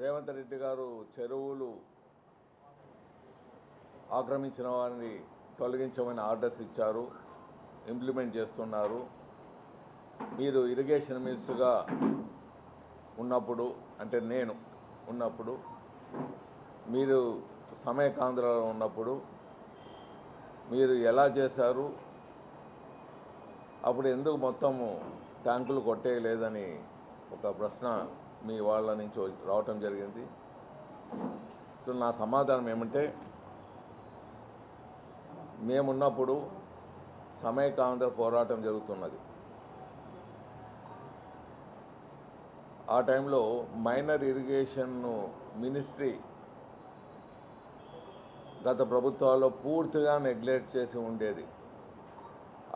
రేవంత్ రెడ్డి గారు చెరువులు ఆక్రమించిన వారిని తొలగించమని ఆర్డర్స్ ఇచ్చారు ఇంప్లిమెంట్ చేస్తున్నారు. మీరు ఇరిగేషన్ మినిస్టర్గా ఉన్నప్పుడు అంటే నేను ఉన్నప్పుడు మీరు సమయకాంధ్రలో ఉన్నప్పుడు మీరు ఎలా చేశారు? అప్పుడు ఎందుకు మొత్తము ట్యాంకులు కొట్టేయలేదని ఒక ప్రశ్న మీ వాళ్ళ నుంచి రావటం జరిగింది. సో నా సమాధానం ఏమంటే మేమున్నప్పుడు సమయకాంధ్ర పోరాటం జరుగుతున్నది. ఆ టైంలో మైనర్ ఇరిగేషన్ను మినిస్ట్రీ గత ప్రభుత్వాల్లో పూర్తిగా నెగ్లెక్ట్ చేసి ఉండేది.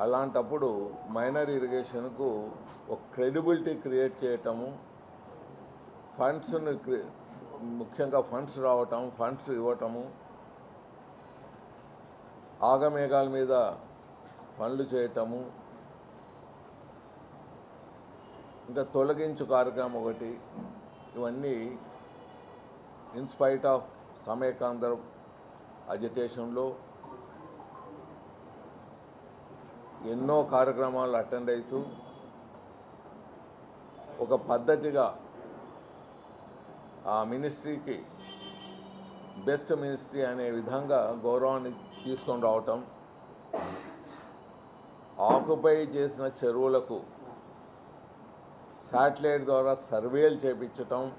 అలాంటప్పుడు మైనర్ ఇరిగేషన్కు ఒక క్రెడిబిలిటీ క్రియేట్ చేయటము ఫండ్స్ని ముఖ్యంగా ఫండ్స్ రావటం ఫండ్స్ ఇవ్వటము ఆగమేఘాల మీద పనులు చేయటము ఇంకా తొలగించు కార్యక్రమం ఒకటి ఇవన్నీ ఇన్స్పైట్ ఆఫ్ సమయకాంధ్ర అజిటేషన్లో ఎన్నో కార్యక్రమాలు అటెండ్ అవుతూ ఒక పద్ధతిగా ఆ మినిస్ట్రీకి బెస్ట్ మినిస్ట్రీ అనే విధంగా గౌరవాన్ని తీసుకొని రావటం ఆక్యుపై చేసిన చెరువులకు శాటిలైట్ ద్వారా సర్వేలు చేపించటం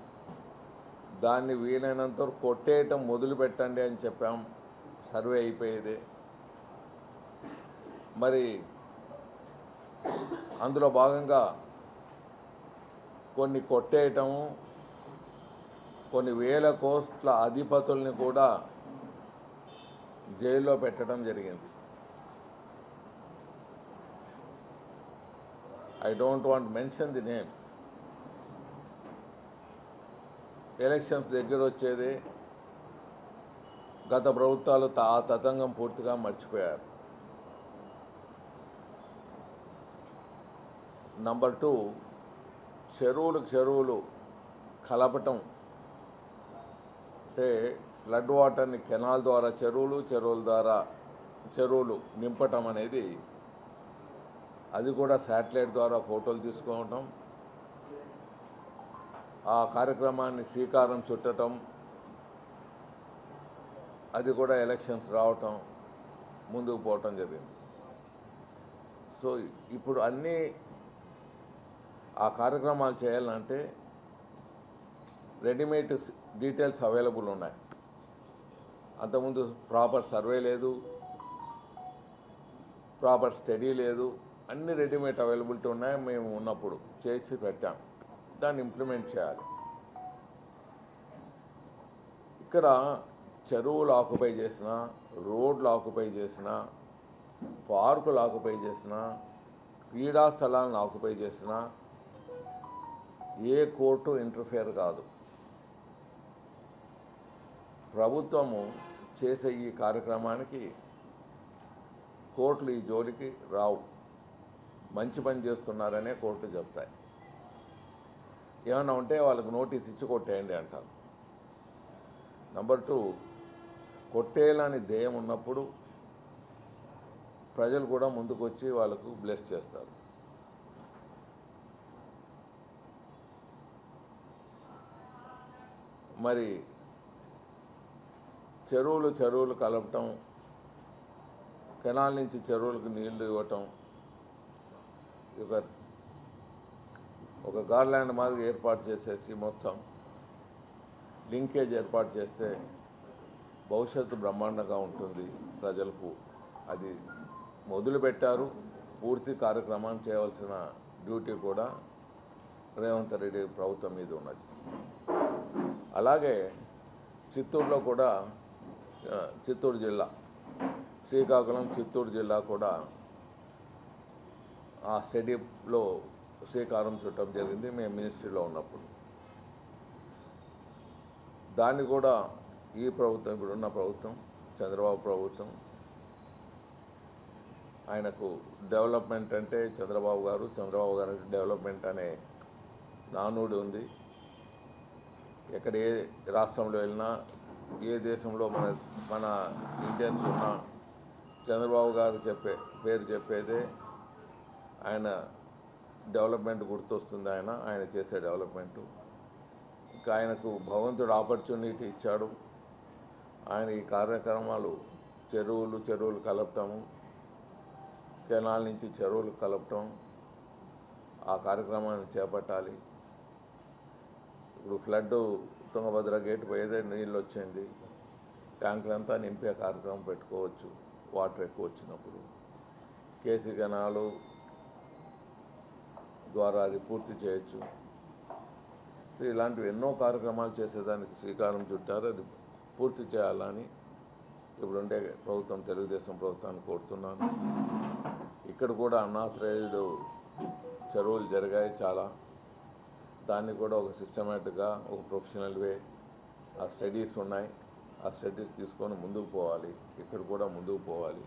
దాన్ని వీలైనంత కొట్టేయటం మొదలు పెట్టండి అని చెప్పాం. సర్వే అయిపోయేది. మరి అందులో భాగంగా కొన్ని కొట్టేయటము కొన్ని వేల కోట్ల అధిపతుల్ని కూడా జైల్లో పెట్టడం జరిగింది. I don't want mention the names elections దగ్గర వచ్చేది గత ప్రభుత్వాలు తా- ఆ తతంగం పూర్తిగా మర్చిపోయారు. నంబర్ టూ చెరువులు చెరువులు కలపటం అంటే ఫ్లడ్ వాటర్ని కెనాల్ ద్వారా చెరువులు చెరువుల ద్వారా చెరువులు నింపటం అనేది అది కూడా శాటిలైట్ ద్వారా ఫోటోలు తీసుకోవటం ఆ కార్యక్రమాన్ని శ్రీకారం చుట్టటం అది కూడా ఎలక్షన్స్ రావటం ముందుకు పోవటం జరిగింది. సో ఇప్పుడు అన్నీ ఆ కార్యక్రమాలు చేయాలంటే రెడీమేడ్ డీటెయిల్స్ అవైలబుల్ ఉన్నాయి. అంతకుముందు ప్రాపర్ సర్వే లేదు ప్రాపర్ స్టడీ లేదు అన్ని రెడీమేడ్ అవైలబిలిటీ ఉన్నాయి. మేము ఉన్నప్పుడు చేసి పెట్టాం. దాన్ని ఇంప్లిమెంట్ చేయాలి. ఇక్కడ చెరువులు ఆక్యుపై చేసిన రోడ్లు ఆక్యుపై చేసిన పార్కులు ఆక్యుపై చేసిన క్రీడా స్థలాలను ఆక్యుపై చేసిన ఏ కోర్టు ఇంటర్ఫియర్ కాదు. ప్రభుత్వము చేసే ఈ కార్యక్రమానికి కోర్టులు ఈ జోలికి రావు. మంచి పని చేస్తున్నారనే కోర్టులు చెప్తాయి. ఏమన్నా ఉంటే వాళ్ళకు నోటీస్ ఇచ్చి కొట్టేయండి అంటారు. నంబర్ టూ కొట్టేయాలని ధ్యేయం ఉన్నప్పుడు ప్రజలు కూడా ముందుకు వచ్చి వాళ్ళకు బ్లెస్ చేస్తారు. మరి చెరువులు చెరువులు కలపటం కెనాల్ నుంచి చెరువులకు నీళ్ళు ఇవ్వటం ఒక ఒక గార్లాండ్ మాదిరి ఏర్పాటు చేసేసి మొత్తం లింకేజ్ ఏర్పాటు చేస్తే భవిష్యత్తు బ్రహ్మాండంగా ఉంటుంది ప్రజలకు. అది మొదలు పెట్టారు పూర్తి కార్యక్రమం చేయవలసిన డ్యూటీ కూడా రేవంత్ రెడ్డి ప్రభుత్వం మీద ఉన్నది. అలాగే చిత్తూరులో కూడా చిత్తూరు జిల్లా. శ్రీకాకుళం చిత్తూరు జిల్లా కూడా ఆ స్టడీలో శ్రీకారం చుట్టం జరిగింది. మేము మినిస్ట్రీలో ఉన్నప్పుడు. దాన్ని కూడా ఈ ప్రభుత్వం ఇప్పుడున్న ప్రభుత్వం చంద్రబాబు ప్రభుత్వం ఆయనకు డెవలప్మెంట్ అంటే చంద్రబాబు గారు చంద్రబాబు గారు డెవలప్మెంట్ అనే నానుడి ఉంది. ఎక్కడ ఏ రాష్ట్రంలో వెళ్ళినా ఏ దేశంలో మన మన ఇండియన్స్ ఉన్నా చంద్రబాబు గారు చెప్పే పేరు చెప్పేదే ఆయన డెవలప్మెంట్ గుర్తొస్తుంది ఆయన ఆయన చేసే డెవలప్మెంట్. ఇంకా ఆయనకు భగవంతుడు ఆపర్చునిటీ ఇచ్చాడు. ఆయన ఈ కార్యక్రమాలు చెరువులు చెరువులు కలపటము కెనాల్ నుంచి చెరువులు కలపటం ఆ కార్యక్రమాన్ని చేపట్టాలి. ఇప్పుడు ఫ్లడ్ తుంగభద్ర గేట్ పోయేదే నీళ్ళు వచ్చింది ట్యాంకులంతా నింపే కార్యక్రమం పెట్టుకోవచ్చు. వాటర్ ఎక్కువ వచ్చినప్పుడు. కేసీ కెనాలు ద్వారా అది పూర్తి చేయొచ్చు. సో ఇలాంటివి ఎన్నో కార్యక్రమాలు చేసేదానికి శ్రీకారం చుట్టారు. అది పూర్తి చేయాలని ఇప్పుడుండే ప్రభుత్వం తెలుగుదేశం ప్రభుత్వాన్ని కోరుతున్నాను. ఇక్కడ కూడా అన్నాత్రేయుడు చెరువులు జరిగాయి చాలా. దాన్ని కూడా ఒక సిస్టమేటిక్గా ఒక ప్రొఫెషనల్ వే ఆ స్టడీస్ ఉన్నాయి. ఆ స్టడీస్ తీసుకొని ముందుకు పోవాలి. ఇక్కడ కూడా ముందుకు పోవాలి.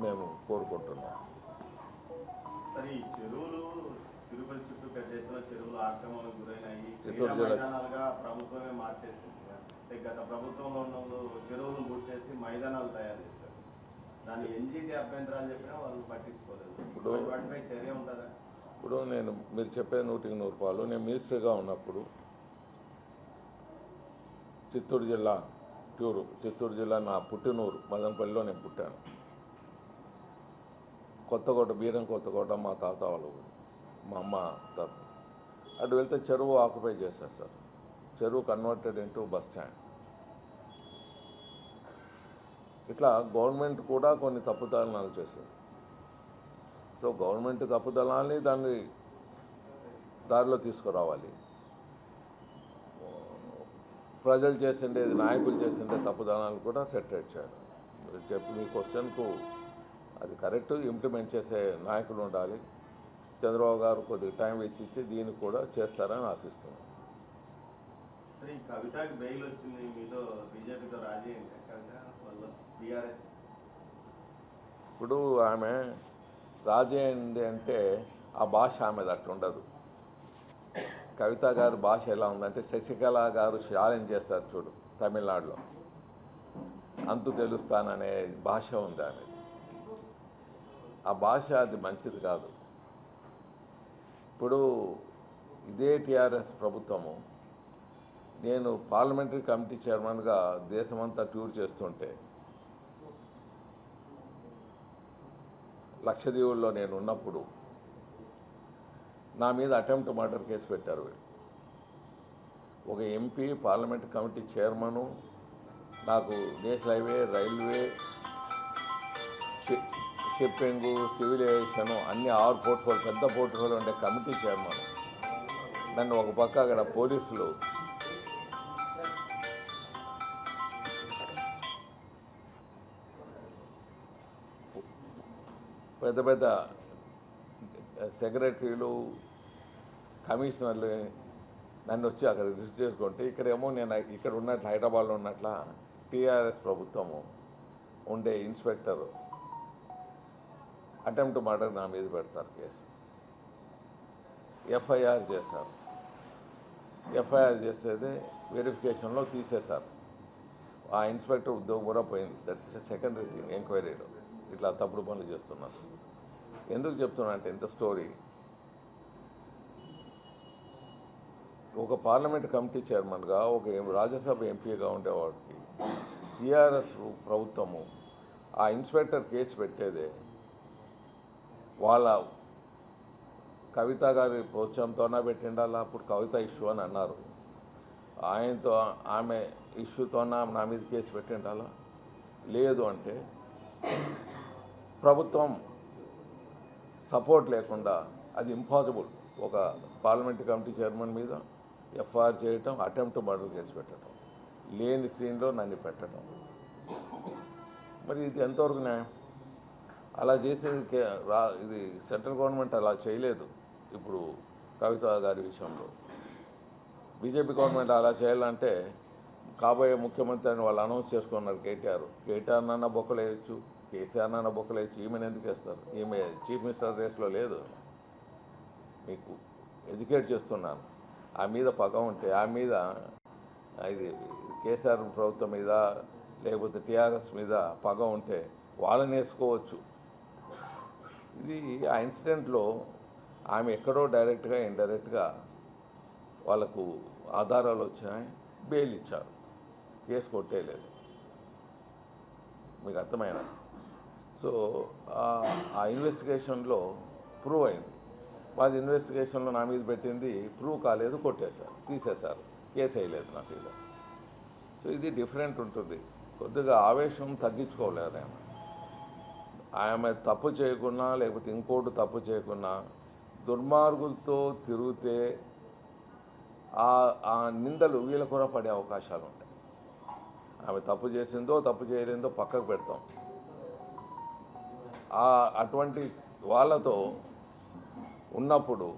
మేము కోరుకుంటున్నాం. చిత్తూరు జిల్లా- ప్రభుత్వమే మార్చేసింది. అంటే గత ప్రభుత్వంలో ఉన్నప్పుడు చెరువులు గుర్చేసి మైదానాలు తయారు చేశారు. దాన్ని ఎన్జీటీ అభ్యంతరాలు చెప్పినా వాళ్ళు పట్టించుకోలేదు. ఇప్పుడు- వాటిపై చర్య ఉంటుందా? ఇప్పుడు నేను మీరు చెప్పే నూటికి నూరు రూపాయలు నేను మినిస్టర్గా ఉన్నప్పుడు చిత్తూరు జిల్లా ట్యూరు చిత్తూరు జిల్లా నా పుట్టినూరు మదనపల్లిలో నేను పుట్టాను. కొత్తకోట బీరం కొత్తకోట మా తాత వాళ్ళు మా అమ్మ తరపు. అటు వెళ్తే చెరువు ఆక్యుపై చేశారు సార్. చెరువు కన్వర్టెడ్ ఇంటూ బస్ స్టాండ్. ఇట్లా గవర్నమెంట్ కూడా కొన్ని తప్పుదారణాలు చేసింది. సో గవర్నమెంట్ తప్పుదలాన్ని దాన్ని దారిలో తీసుకురావాలి. ప్రజలు చేసిండేది నాయకులు చేసిండే తప్పుదనాలు కూడా సెటరేట్ చేయాలి. మీరు చెప్పు మీ క్వశ్చన్కు అది కరెక్ట్ ఇంప్లిమెంట్ చేసే నాయకులు ఉండాలి. చంద్రబాబు గారు కొద్దిగా టైం ఇచ్చి ఇచ్చి దీన్ని కూడా చేస్తారని ఆశిస్తున్నాను కవితకి బెయిల్ వచ్చింది బీజేపీతో రాజీ వాళ్ళు ఇప్పుడు ఆమె రాజేంది అంటే ఆ భాష ఆమెది అట్లా ఉండదు కవిత గారి భాష ఎలా ఉందంటే శశికళ గారు ఛాలెంజ్ చేస్తారు చూడు తమిళనాడులో. అంతు తెలుస్తాననే భాష ఉంది ఆమె ఆ భాష అది మంచిది కాదు. ఇప్పుడు ఇదే టీఆర్ఎస్ ప్రభుత్వము నేను పార్లమెంటరీ కమిటీ చైర్మన్గా దేశమంతా టూర్ చేస్తుంటే లక్షదీవుల్లో నేను ఉన్నప్పుడు నా మీద అటెంప్ట్ మర్డర్ కేసు పెట్టారు వీళ్ళు. ఒక ఎంపీ పార్లమెంట్ కమిటీ చైర్మను నాకు national highway railway shipping civil aviation అన్ని ఆరు పోర్ట్ఫోలియో పెద్ద పోర్ట్ఫోలియో ఉండే కమిటీ చైర్మన్. నన్ను ఒక పక్క అక్కడ పోలీసులు పెద్ద పెద్ద సెక్రటరీలు కమిషనర్లు నన్ను వచ్చి అక్కడ రిజిస్టర్ చేసుకుంటే ఇక్కడేమో నేను ఇక్కడ ఉన్నట్లు హైదరాబాద్లో ఉన్నట్ల టీఆర్ఎస్ ప్రభుత్వము ఉండే ఇన్స్పెక్టర్ అటెంప్ట్ మర్డర్ నా మీద పెడతారు కేసు. ఎఫ్ఐఆర్ చేశారు. ఎఫ్ఐఆర్ చేసేది వెరిఫికేషన్లో తీసేశారు. ఆ ఇన్స్పెక్టర్ ఉద్యోగం కూడా పోయింది. దట్స్ సెకండరీ థింగ్ ఎంక్వైరీలో. ఇట్లా తప్పుడు పనులు చేస్తున్నారు. ఎందుకు చెప్తున్నా అంటే ఇంత స్టోరీ. ఒక పార్లమెంట్ కమిటీ చైర్మన్గా ఒక రాజ్యసభ ఎంపీగా ఉండేవాడికి టీఆర్ఎస్ ప్రభుత్వము ఆ ఇన్స్పెక్టర్ కేసు పెట్టేదే వాళ్ళ కవిత గారి ప్రోత్సాహంతోనే పెట్టిండాలా అప్పుడు కవిత ఇష్యూ అని అన్నారు. ఆయనతో ఆమె ఇష్యూతోన నా మీద కేసు పెట్టిండాలా లేదు అంటే ప్రభుత్వం సపోర్ట్ లేకుండా అది ఇంపాసిబుల్. ఒక పార్లమెంట్ కమిటీ చైర్మన్ మీద ఎఫ్ఐఆర్ చేయటం అటెంప్ట్ మర్డర్ కేసు పెట్టడం లేని సీన్లో నన్ను పెట్టడం మరి ఇది ఎంతవరకు న్యాయం? అలా చేసేది కే- రా ఇది సెంట్రల్ గవర్నమెంట్ అలా చేయలేదు ఇప్పుడు కవిత గారి విషయంలో. బీజేపీ గవర్నమెంట్ అలా చేయాలంటే కాబోయే ముఖ్యమంత్రి అని వాళ్ళు అనౌన్స్ చేసుకున్నారు కేటీఆర్. కేటీఆర్ నాన్న బొక్కలు వేయచ్చు కేసీఆర్ నాన్న బొక్కలు ఈమెను ఎందుకు వేస్తారు? ఈమె చీఫ్ మినిస్టర్ రేస్లో లేదు. మీకు ఎడ్యుకేట్ చేస్తున్నాను. ఆ మీద పగ ఉంటే ఆ మీద ఇది కేసీఆర్ ప్రభుత్వం మీద లేకపోతే టీఆర్ఎస్ మీద పగ ఉంటే వాళ్ళని వేసుకోవచ్చు. ఇది ఆ ఇన్సిడెంట్లో ఆమె ఎక్కడో డైరెక్ట్గా ఇండైరెక్ట్గా వాళ్ళకు ఆధారాలు వచ్చినాయి బెయిల్ ఇచ్చారు. కేసు కొట్టేయలేదు. మీకు అర్థమైనా సో ఆ- ఇన్వెస్టిగేషన్లో ప్రూవ్ అయింది. మాది ఇన్వెస్టిగేషన్లో నా మీద పెట్టింది ప్రూవ్ కాలేదు కొట్టేశారు తీసేశారు. కేసు వేయలేదు నా మీద సో ఇది డిఫరెంట్ ఉంటుంది. కొద్దిగా ఆవేశం తగ్గించుకోలేదు ఆయన. ఆమె తప్పు చేయకున్నా లేకపోతే ఇంకోటి తప్పు చేయకున్నా దుర్మార్గులతో తిరిగితే ఆ ఆ నిందలు వీళ్ళ కూడా పడే అవకాశాలు ఉంటాయి. ఆమె తప్పు చేసిందో తప్పు చేయలేదో పక్కకు పెడతాం. అటువంటి వాళ్ళతో ఉన్నప్పుడు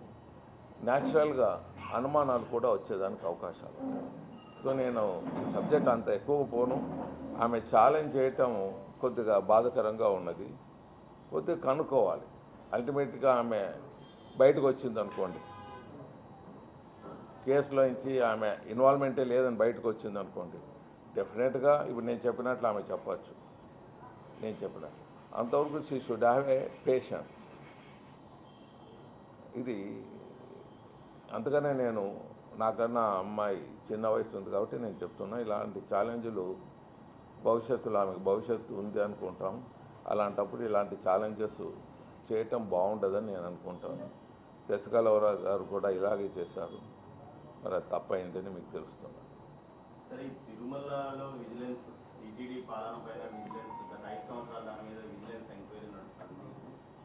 న్యాచురల్గా అనుమానాలు కూడా వచ్చేదానికి అవకాశాలు సో నేను ఈ సబ్జెక్ట్ అంత ఎక్కువ పోను. ఆమె ఛాలెంజ్ చేయటం కొద్దిగా బాధకరంగా ఉన్నది. కొద్దిగా కనుక్కోవాలి. అల్టిమేట్గా ఆమె బయటకు వచ్చింది అనుకోండి. కేసులో నుంచి ఆమె ఇన్వాల్వ్మెంటే లేదని బయటకు వచ్చింది అనుకోండి. డెఫినెట్గా ఇప్పుడు నేను చెప్పినట్లు ఆమె చెప్పచ్చు. నేను చెప్పినట్లు. అంతవరకు she should have a patience. ఇది అందుకనే నేను నాకన్నా అమ్మాయి చిన్న వయసు ఉంది కాబట్టి నేను చెప్తున్నా ఇలాంటి ఛాలెంజ్లు భవిష్యత్తులో ఆమెకు భవిష్యత్తు ఉంది అనుకుంటాం. అలాంటప్పుడు ఇలాంటి ఛాలెంజెస్ చేయటం బాగుండదని నేను అనుకుంటాను. శశికళవర గారు కూడా ఇలాగే చేశారు. మరి అది తప్పైందని మీకు తెలుస్తుంది. సరే తిరుమలలో విజిలెన్స్ పాలన పైన విజిలెన్స్ గత ఐదు సంవత్సరాల దాని మీద విజిలెన్స్ ఎంక్వైరీ నడుస్తుంది ఏమన్నా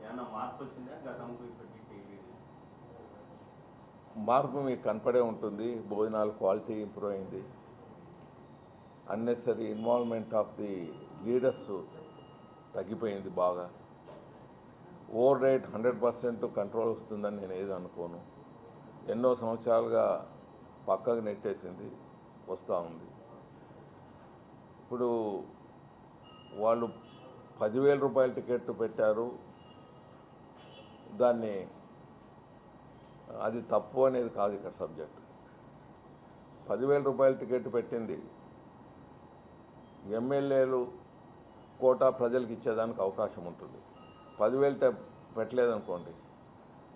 మార్పు మీకు కనపడే ఉంటుంది. భోజనాల క్వాలిటీ ఇంప్రూవ్ అయింది. Unnecessary involvement of the leaders తగ్గిపోయింది బాగా. Over rate hundred percent control వస్తుందని నేను ఏది అనుకోను. ఎన్నో సంవత్సరాలుగా పక్కకు నెట్టేసింది. వస్తూ ఉంది. ఇప్పుడు వాళ్ళు పదివేల రూపాయల టికెట్ పెట్టారు. దాన్ని అది తప్పు అనేది కాదు ఇక్కడ సబ్జెక్ట్. పదివేల రూపాయల టికెట్ పెట్టింది. ఎమ్మెల్యేలు కోటా ప్రజలకు ఇచ్చేదానికి అవకాశం ఉంటుంది. పదివేలు పెట్టలేదనుకోండి.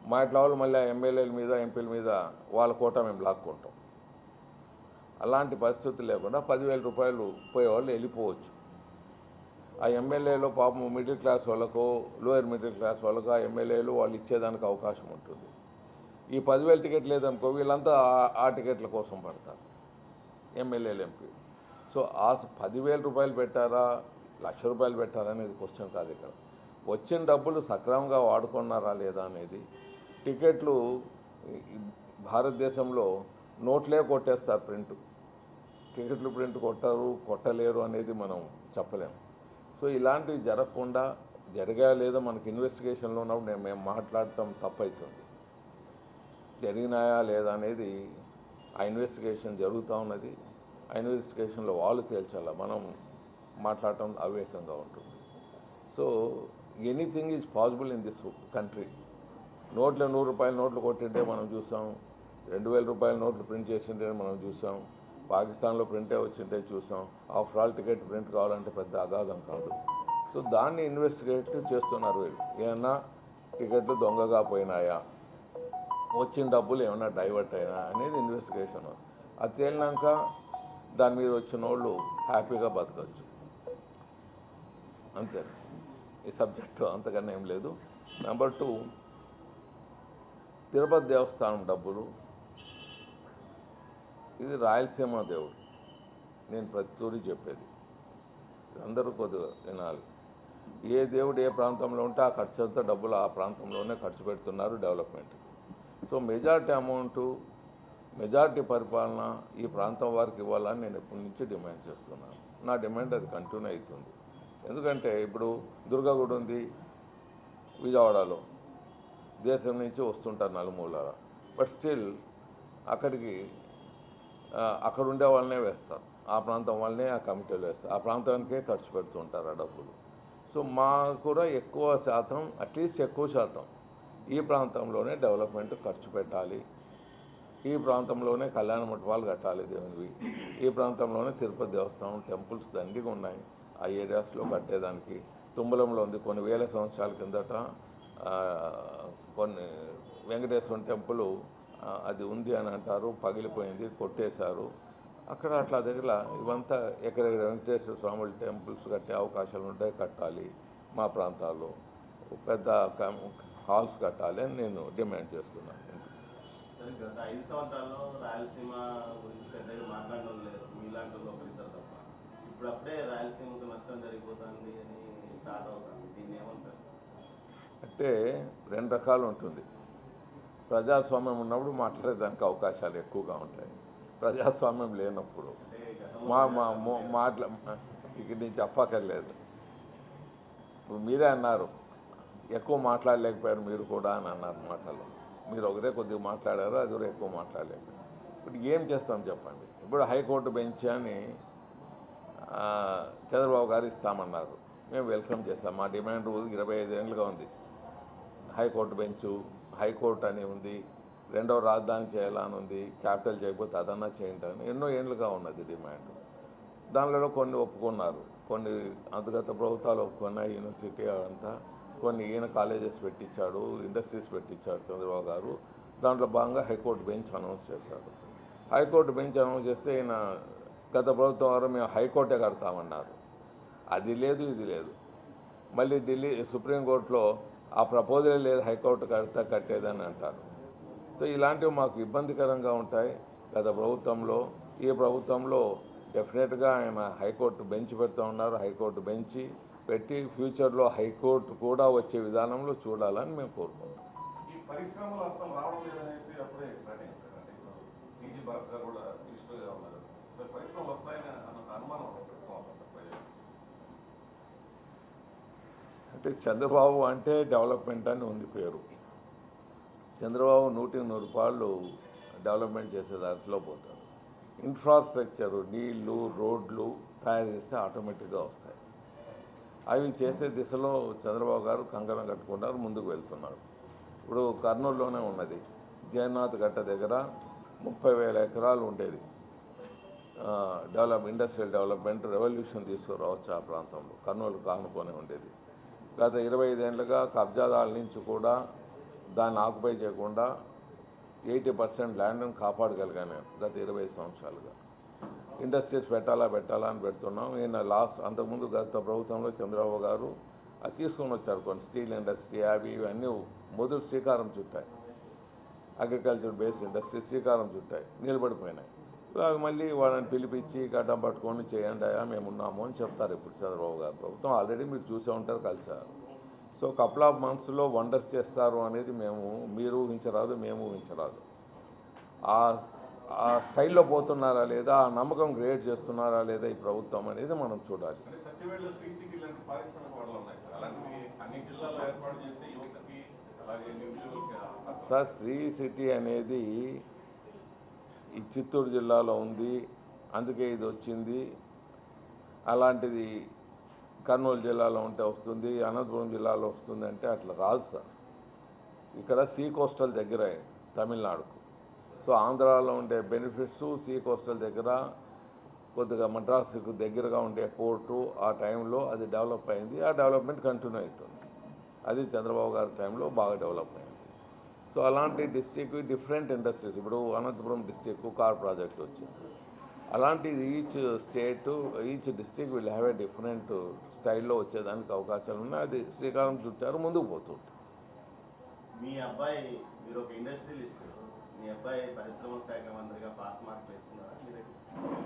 మా ఇట్లా వాళ్ళు మళ్ళీ ఆ ఎమ్మెల్యేల మీద ఎంపీల మీద వాళ్ళ కోటా మేము లాక్కుంటాం. అలాంటి పరిస్థితి లేకుండా పదివేల రూపాయలు పోయేవాళ్ళు వెళ్ళిపోవచ్చు. ఆ ఎమ్మెల్యేలో పాపం మిడిల్ క్లాస్ వాళ్ళకో లోయర్ మిడిల్ క్లాస్ వాళ్ళకో ఆ ఎమ్మెల్యేలు వాళ్ళు ఇచ్చేదానికి అవకాశం ఉంటుంది. ఈ పదివేల టికెట్ లేదనుకో వీళ్ళంతా ఆ- టికెట్ల కోసం పడతారు. ఎమ్మెల్యేలు ఎంపీ సో ఆ పదివేల రూపాయలు పెట్టారా లక్ష రూపాయలు పెట్టారా అనేది క్వశ్చన్ కాదు ఇక్కడ. వచ్చిన డబ్బులు సక్రమంగా వాడుకున్నారా లేదా అనేది టికెట్లు భారతదేశంలో నోట్లే కొట్టేస్తారు ప్రింట్. టికెట్లు ప్రింట్ కొట్టారు కొట్టలేరు అనేది మనం చెప్పలేము సో ఇలాంటివి జరగకుండా జరిగా లేదా మనకి ఇన్వెస్టిగేషన్లో ఉన్నప్పుడు నేను మేము మాట్లాడటం తప్పవుతుంది జరిగినాయా లేదా అనేది ఆ ఇన్వెస్టిగేషన్ జరుగుతూ ఉన్నది. ఆ ఇన్వెస్టిగేషన్లో వాళ్ళు తేల్చాలా? మనం మాట్లాడటం అవివేకంగా ఉంటుంది. So anything is possible in this country నోట్ల నూరు రూపాయల నోట్లు కొట్టింటే మనం చూసాం. రెండు వేల రూపాయల నోట్లు ప్రింట్ చేసింటే మనం చూసాం. పాకిస్తాన్లో ప్రింటే వచ్చింటే చూసాం. ఆఫ్టర్ ఆల్ టికెట్ ప్రింట్ కావాలంటే పెద్ద అగాధం కాదు. సో దాన్ని ఇన్వెస్టిగేట్ చేస్తున్నారు. వీళ్ళు ఏమన్నా టికెట్లు దొంగగా పోయినాయా? వచ్చిన డబ్బులు ఏమైనా డైవర్ట్ అయినా అనేది ఇన్వెస్టిగేషన్. అది తేలినాక దాని మీద వచ్చిన వాళ్ళు హ్యాపీగా బతకచ్చు. అంతే. ఈ సబ్జెక్టు అంతకన్నా ఏం లేదు. నెంబర్ టూ తిరుపతి దేవస్థానం డబ్బులు ఇది రాయలసీమ దేవుడు. నేను ప్రతి తూరి చెప్పేది. అందరూ కొద్దిగా వినాలి. ఏ దేవుడు ఏ ప్రాంతంలో ఉంటే ఆ ఖర్చు అంతా డబ్బులు ఆ ప్రాంతంలోనే ఖర్చు పెడుతున్నారు development. So majority amount majority పరిపాలన ఈ ప్రాంతం వారికి ఇవ్వాలని నేను ఎప్పటి నుంచి డిమాండ్ చేస్తున్నాను. నా డిమాండ్ అది కంటిన్యూ అవుతుంది. ఎందుకంటే ఇప్పుడు దుర్గాగుడి ఉంది విజయవాడలో. దేశం నుంచి వస్తుంటారు నలుమూల బట్ స్టిల్ అక్కడికి అక్కడ ఉండే వాళ్ళనే వేస్తారు. ఆ ప్రాంతం వాళ్ళనే ఆ కమిటీలు వేస్తారు. ఆ ప్రాంతానికే ఖర్చు పెడుతుంటారు ఆ డబ్బులు. సో మా కూడా ఎక్కువ శాతం అట్లీస్ట్ ఎక్కువ శాతం ఈ ప్రాంతంలోనే డెవలప్మెంట్ ఖర్చు పెట్టాలి. ఈ ప్రాంతంలోనే కళ్యాణ మంటపాలు కట్టాలి దేవునివి. ఈ ప్రాంతంలోనే తిరుపతి దేవస్థానం టెంపుల్స్ దండిగా ఉన్నాయి. ఆ ఏరియాస్లో కట్టేదానికి తుమ్మలంలో ఉంది. కొన్ని వేల సంవత్సరాల కిందట కొన్ని వెంకటేశ్వర టెంపుల్ అది ఉంది అని అంటారు పగిలిపోయింది కొట్టేశారు. అక్కడ అట్లా దగ్గర ఇవంతా ఎక్కడెక్కడ వెంకటేశ్వర స్వాముల టెంపుల్స్ కట్టే అవకాశాలు ఉంటాయి కట్టాలి మా ప్రాంతాల్లో. పెద్ద హాల్స్ కట్టాలి అని నేను డిమాండ్ చేస్తున్నాను అంటే రెండు రకాలు ఉంటుంది. ప్రజాస్వామ్యం ఉన్నప్పుడు మాట్లాడేదానికి అవకాశాలు ఎక్కువగా ఉంటాయి. ప్రజాస్వామ్యం లేనప్పుడు. మా మా మో- మాట్లా ఇక నేను చెప్పక్కర్లేదు. ఇప్పుడు మీరే అన్నారు. ఎక్కువ మాట్లాడలేకపోయారు మీరు కూడా అని అన్నారు మాటలు. మీరు ఒకరే కొద్దిగా మాట్లాడారు అది కూడా ఎక్కువ మాట్లాడలేకపోయారు. ఇప్పుడు ఏం చేస్తాం చెప్పండి? ఇప్పుడు హైకోర్టు బెంచ్ అని చంద్రబాబు గారు ఇస్తామన్నారు. మేము వెల్కమ్ చేస్తాం. మా డిమాండ్ ఇరవై ఐదు ఏళ్ళుగా ఉంది. హైకోర్టు బెంచు హైకోర్టు అని ఉంది రెండవ రాజధాని చేయాలని ఉంది క్యాపిటల్ చేయకపోతే అదన్నా చేయండి అని ఎన్నో ఏండ్లుగా ఉన్నది డిమాండ్. దానిలో కొన్ని ఒప్పుకున్నారు. కొన్ని అంతగత ప్రభుత్వాలు ఒప్పుకున్నాయి యూనివర్సిటీ అంతా. కొన్ని ఈయన కాలేజెస్ పెట్టించాడు ఇండస్ట్రీస్ పెట్టించాడు చంద్రబాబు గారు. దాంట్లో భాగంగా హైకోర్టు బెంచ్ అనౌన్స్ చేశాడు. హైకోర్టు బెంచ్ అనౌన్స్ చేస్తే ఈయన గత ప్రభుత్వం వారు మేము హైకోర్టే కడతామన్నారు. అది లేదు ఇది లేదు. మళ్ళీ ఢిల్లీ సుప్రీంకోర్టులో ఆ ప్రపోజలే లేదు హైకోర్టు కడితే కట్టేదని అంటారు. సో ఇలాంటివి మాకు ఇబ్బందికరంగా ఉంటాయి. గత ప్రభుత్వంలో ఈ ప్రభుత్వంలో డెఫినెట్గా ఆయన హైకోర్టు బెంచ్ పెడతా ఉన్నారు. హైకోర్టు బెంచి పెట్టి ఫ్యూచర్లో హైకోర్టు కూడా వచ్చే విధానంలో చూడాలని మేము కోరుకుంటాం పరిశ్రమలు అసలు రావడం లేదనేసి అప్పుడే స్టార్ట్ అయింది సార్ అంటే ఇప్పుడు పీజీ భారత్ గారు కూడా ఇష్టంగా ఉన్నారు సార్ పరిశ్రమలు వస్తాయని అన్న అనుమానం పెట్టుకోవాలి సార్ ప్రజలు అంటే చంద్రబాబు అంటే డెవలప్మెంట్ అని ఉంది పేరు. చంద్రబాబు నూటికి నూరు రూపాయలు డెవలప్మెంట్ చేసే దాంట్లో పోతారు. ఇన్ఫ్రాస్ట్రక్చరు నీళ్ళు రోడ్లు తయారు చేస్తే ఆటోమేటిక్గా వస్తాయి. అవి చేసే దిశలో చంద్రబాబు గారు కంకణం కట్టుకుంటారు ముందుకు వెళ్తున్నారు. ఇప్పుడు కర్నూలులోనే ఉన్నది. జగన్నాథ్ గట్ట దగ్గర ముప్పై వేల ఎకరాలు ఉండేది. డెవలప్ ఇండస్ట్రియల్ డెవలప్మెంట్ రెవల్యూషన్ తీసుకురావచ్చు ఆ ప్రాంతంలో. కర్నూలు కానుకొని ఉండేది. గత ఇరవై ఐదేళ్ళుగా కబ్జాదారుల నుంచి కూడా దాన్ని ఆక్యుపై చేయకుండా ఎయిటీ పర్సెంట్ ల్యాండ్ను కాపాడగలిగాను నేను గత ఇరవై సంవత్సరాలుగా. ఇండస్ట్రీస్ పెట్టాలా పెట్టాలా అని పెడుతున్నాం. ఈయన లాస్ట్ అంతకుముందు గత ప్రభుత్వంలో చంద్రబాబు గారు అది తీసుకొని వచ్చారు కొన్ని స్టీల్ ఇండస్ట్రీ అవి ఇవన్నీ మొదటి శ్రీకారం చుట్టాయి. అగ్రికల్చర్ బేస్డ్ ఇండస్ట్రీ శ్రీకారం చుట్టాయి. నిలబడిపోయినాయి. మళ్ళీ వాళ్ళని పిలిపించి గడ్డం పట్టుకొని చేయండి అయ్యా మేము ఉన్నాము అని చెప్తారు ఇప్పుడు చంద్రబాబు గారు ప్రభుత్వం. ఆల్రెడీ మీరు చూసే ఉంటారు కలిసారు. సో కపుల్ ఆఫ్ మంత్స్లో వండర్స్ చేస్తారు అనేది మేము మీరు ఊహించరాదు మేము ఊహించరాదు. ఆ ఆ స్టైల్లో పోతున్నారా లేదా ఆ నమ్మకం క్రియేట్ చేస్తున్నారా లేదా ఈ ప్రభుత్వం అనేది మనం చూడాలి. సార్ శ్రీ సిటీ అనేది ఈ చిత్తూరు జిల్లాలో ఉంది. అందుకే ఇది వచ్చింది. అలాంటిది కర్నూలు జిల్లాలో ఉంటే వస్తుంది అనంతపురం జిల్లాలో వస్తుంది అంటే అట్లా రాదు సార్. ఇక్కడ సీ కోస్టల్ దగ్గర తమిళనాడుకు. సో ఆంధ్రాలో ఉండే బెనిఫిట్స్ సీ కోస్టల్ దగ్గర కొద్దిగా మద్రాసుకు దగ్గరగా ఉండే పోర్టు ఆ టైంలో అది డెవలప్ అయింది. ఆ డెవలప్మెంట్ కంటిన్యూ అవుతుంది. అది చంద్రబాబు గారి టైంలో బాగా డెవలప్ అయింది. సో అలాంటి డిస్టిక్ డిఫరెంట్ ఇండస్ట్రీస్ ఇప్పుడు అనంతపురం డిస్టిక్ కార్ ప్రాజెక్ట్ వచ్చింది. అలాంటిది each state each district will have a different స్టైల్లో వచ్చేదానికి అవకాశాలు ఉన్నాయి. అది శ్రీకారం చుట్టారు ముందుకు పోతుంటారు. మీ అబ్బాయి మీరు ఒక ఇండస్ట్రియలిస్ట్. మీ అబ్బాయి పరిశ్రమల శాఖ మంత్రిగా పాస్ మార్కులు వేస్తున్నారా? మీ దగ్గర?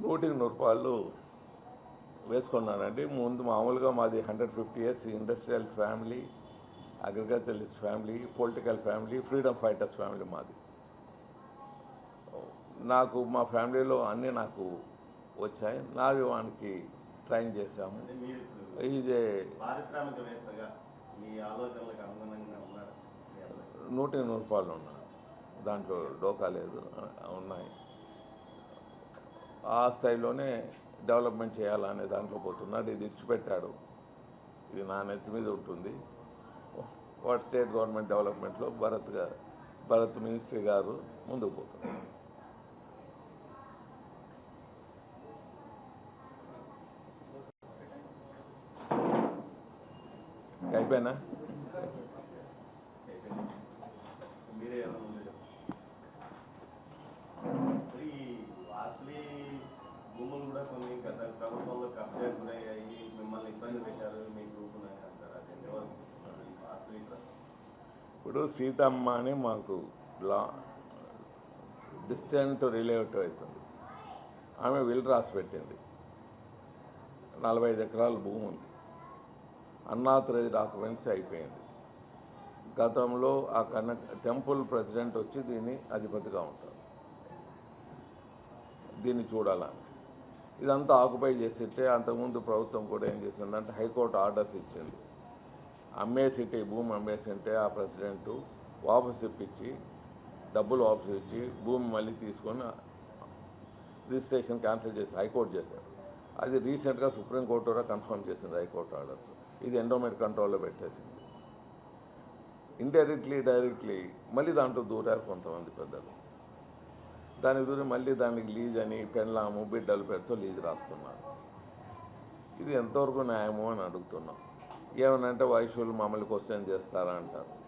నూటికి నూరు రూపాయలు వేసుకున్నానండి. ముందు మామూలుగా మాది hundred fifty years industrial family. Agriculturalist family political family freedom fighters family మాది. నాకు మా ఫ్యామిలీలో అన్నీ నాకు వచ్చాయి. నావి వానికి ట్రైన్ చేశాము. ఈజ్ నూటికి నూరు రూపాయలు ఉన్నాయి దాంట్లో డోకా లేదు ఉన్నాయి. ఆ స్టైల్లోనే డెవలప్మెంట్ చేయాలనే దాంట్లో పోతున్నాడు. ఇది ఇడిచిపెట్టాడు. ఇది నా నెత్తి మీద ఉంటుంది. వాటి స్టేట్ గవర్నమెంట్ డెవలప్మెంట్లో భరత్ గారు భరత్ మినిస్ట్రీ గారు ముందుకు పోతున్నారు. అయిపోయినా? మీరే ఏమైనా కూడా కొన్ని ప్రభుత్వంలో కబ్జా గురయ్యాయి మిమ్మల్ని ఇబ్బంది పెట్టారు మీ గ్రూపుని అంటారు. అది ఎవరు? ఇప్పుడు సీతమ్మ అని మాకు లా డిస్టెంట్ రిలేటివ్ అవుతుంది. ఆమె విల్ రాసి పెట్టింది. నలభై ఐదు ఎకరాల భూమి ఉంది. అన్నాథరైజ్ డాక్యుమెంట్స్ అయిపోయింది. గతంలో ఆ కన్న టెంపుల్ ప్రెసిడెంట్ వచ్చి దీన్ని అధిపతిగా ఉంటారు. దీన్ని చూడాలని. ఇదంతా ఆక్యుపై చేసిట్టే అంతకుముందు ప్రభుత్వం కూడా ఏం చేసిందంటే హైకోర్టు ఆర్డర్స్ ఇచ్చింది. అమ్మేసిటి భూమి అమ్మేసింటే ఆ ప్రెసిడెంట్ వాపస్ ఇప్పించి డబ్బులు వాపసు ఇచ్చి భూమి మళ్ళీ తీసుకొని రిజిస్ట్రేషన్ క్యాన్సిల్ చేసి హైకోర్టు చేశారు. అది రీసెంట్గా సుప్రీంకోర్టు కూడా కన్ఫర్మ్ చేసింది హైకోర్టు ఆర్డర్స్. ఇది ఎండోమెంట్ కంట్రోల్లో పెట్టేసింది. ఇండైరెక్ట్లీ డైరెక్ట్లీ మళ్ళీ దాంట్లో దూరారు కొంతమంది పెద్దలు. దాని గురించి మళ్ళీ దానికి లీజ్ అని పెళ్ళాము బిడ్డలు పేరుతో లీజ్ రాస్తున్నారు. ఇది ఎంతవరకు న్యాయము అని అడుగుతున్నాం. ఏమనంటే వైశ్యులు మమ్మల్ని క్వశ్చన్ చేస్తారా అంటారు.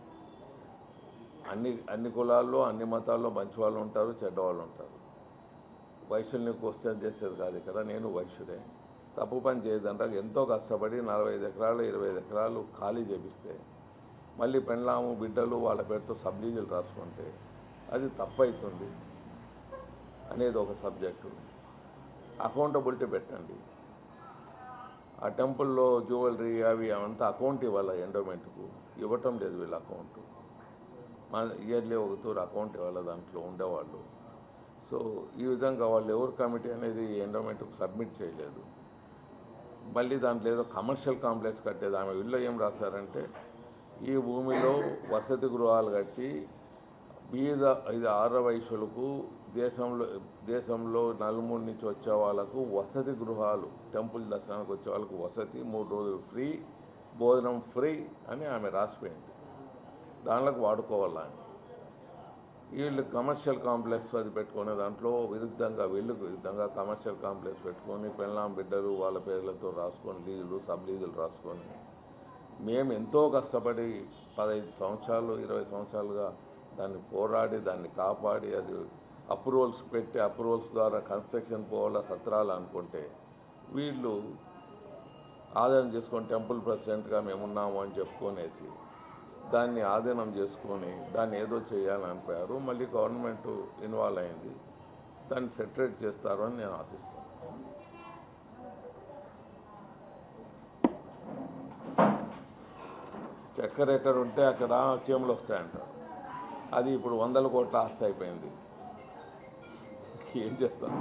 అన్ని అన్ని కులాల్లో అన్ని మతాల్లో మంచి వాళ్ళు ఉంటారు చెడ్డవాళ్ళు ఉంటారు. వైశ్యుల్ని క్వశ్చన్ చేసేది కాదు ఇక్కడ నేను వైశ్యుడే. తప్పు పని చేయదంట ఎంతో కష్టపడి నలభై ఐదు ఎకరాలు ఇరవై ఐదు ఎకరాలు ఖాళీ చేపిస్తే మళ్ళీ పెండ్లాము బిడ్డలు వాళ్ళ పేరుతో సబ్లీజులు రాసుకుంటే అది తప్పవుతుంది అనేది ఒక సబ్జెక్టు. అకౌంటబిలిటీ పెట్టండి. ఆ టెంపుల్లో జ్యువెలరీ అవి అవంతా అకౌంట్ ఇవ్వాలి ఎండోమెంట్కు? ఇవ్వటం లేదు వీళ్ళ అకౌంట్. మన ఇయర్లీ ఒక తూరు అకౌంట్ ఇవ్వాలి దాంట్లో ఉండేవాళ్ళు. సో ఈ విధంగా వాళ్ళు ఎవరు కమిటీ అనేది ఎండోమెంట్కు సబ్మిట్ చేయలేదు. మళ్ళీ దాంట్లో ఏదో కమర్షియల్ కాంప్లెక్స్ కట్టేది. ఆమె వీళ్ళు ఏం రాశారంటే ఈ భూమిలో వసతి గృహాలు కట్టి బీద ఇది ఆర్ర వయసులకు దేశంలో దేశంలో నలుమూల నుంచి వచ్చే వాళ్ళకు వసతి గృహాలు టెంపుల్ దర్శనానికి వచ్చే వాళ్ళకు వసతి మూడు రోజులు ఫ్రీ భోజనం ఫ్రీ అని ఆమె రాసిపోయింది. దానిలోకి వాడుకోవాలని వీళ్ళు కమర్షియల్ కాంప్లెక్స్ అది పెట్టుకునే దాంట్లో విరుద్ధంగా వీళ్ళకు విరుద్ధంగా కమర్షియల్ కాంప్లెక్స్ పెట్టుకొని పెళ్ళాం బిడ్డలు వాళ్ళ పేర్లతో రాసుకొని లీజులు సబ్ లీజులు రాసుకొని మేము ఎంతో కష్టపడి పదహైదు సంవత్సరాలు ఇరవై సంవత్సరాలుగా దాన్ని పోరాడి దాన్ని కాపాడి అది అప్రూవల్స్ పెట్టి అప్రూవల్స్ ద్వారా కన్స్ట్రక్షన్ పోవాలా సత్రాలు అనుకుంటే వీళ్ళు ఆదాయం చేసుకొని టెంపుల్ ప్రెసిడెంట్గా మేమున్నాము అని చెప్పుకొనేసి దాన్ని ఆధీనం చేసుకొని దాన్ని ఏదో చేయాలని అనిపోయారు మళ్ళీ గవర్నమెంట్ ఇన్వాల్వ్ అయింది. దాన్ని సెటరేట్ చేస్తారు అని నేను ఆశిస్తున్నాను. చక్కెర ఎక్కడ ఉంటే అక్కడ చీమలు వస్తాయంటారు అది ఇప్పుడు వందల కోట్ల ఆస్తి అయిపోయింది. ఏం చేస్తాం